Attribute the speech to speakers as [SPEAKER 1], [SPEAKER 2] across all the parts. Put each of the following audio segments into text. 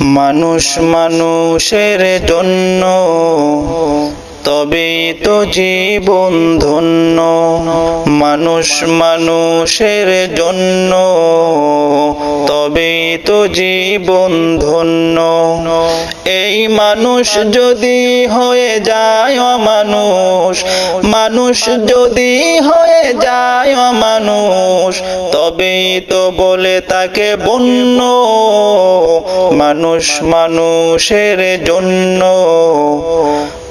[SPEAKER 1] মানুষ মানুষের জন্য তবে তো জীবন ধন্য। মানুষ মানুষের জন্য তবে তো জীবন ধন্য। এই মানুষ যদি হয়ে যায় মানুষ মানুষ যদি হয়ে যায় মানুষ তবেই তো বলে তাকে বন্য। মানুষ মানুষের জন্য,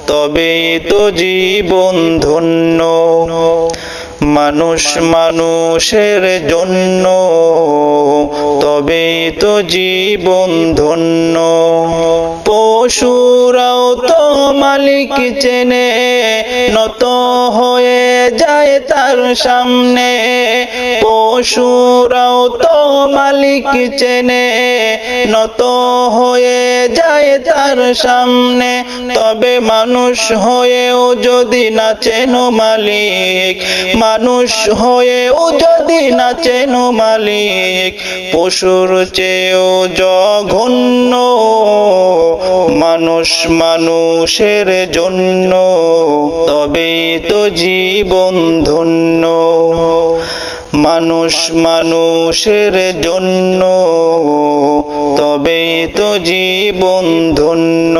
[SPEAKER 1] তবেই তো জীবন ধন্য। মানুষ মানুষের জন্য, তবেই তো জীবন ধন্য। পশুরাও তো মালিক চেনে, নত হয়ে যায় তার সামনে। পশুরাও তো মালিক চেনে, নত হয়ে যায় তার সামনে। তবে মানুষ হয়েও যদি না চেনো মালিক, মানুষ হয়েও যদি না চেনো মালিক, পশুর চেয়েও জঘন্য মানুষ মানুষের জন্য তবে তো জীবন ধন্য। মানুষ মানুষের জন্য তবে তো জীবন ধন্য।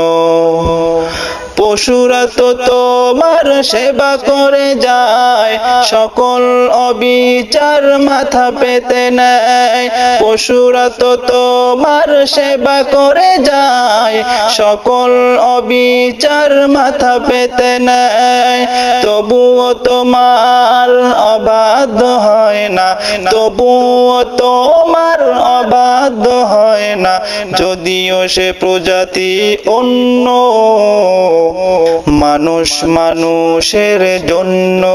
[SPEAKER 1] পশুরা তো তোমার সেবা করে যায়। সকল অবিচার মাথা পেতে নেয়। পশুরা তো তোমার সেবা করে যায়। সকল অবিচার মাথা পেতে নেয়। তবুও তোমার অবাধ্য হয় না। তবুও তোমার অবাধ্য হয় না, যদিও সে প্রজাতি অন্য। মানুষ মানুষের জন্য,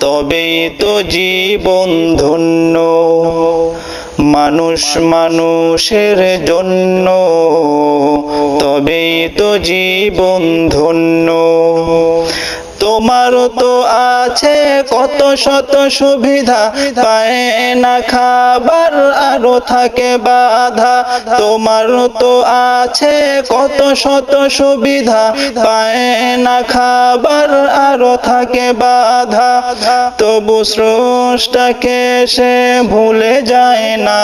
[SPEAKER 1] তবেই তো জীবন ধন্য। মানুষ মানুষের জন্য, তবেই তো জীবন ধন্য। তোমারও তো আছে কত শত সুবিধা। পায় না খাবার, আরও থাকে বাধা। তোমারও তো আছে কত শত সুবিধা। পায় না খাবার, আরও থাকে বাধা। তবু স্রষ্টাকে সে ভুলে যায় না।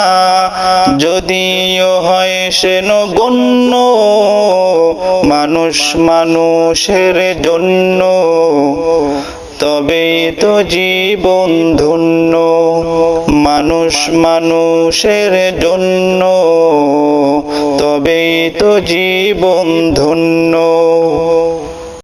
[SPEAKER 1] যদিও হয় সে গণ্য মানুষ মানুষের জন্য তবেই তো জীবন ধন্য। মানুষ মানুষের জন্য তবেই তো জীবন ধন্য।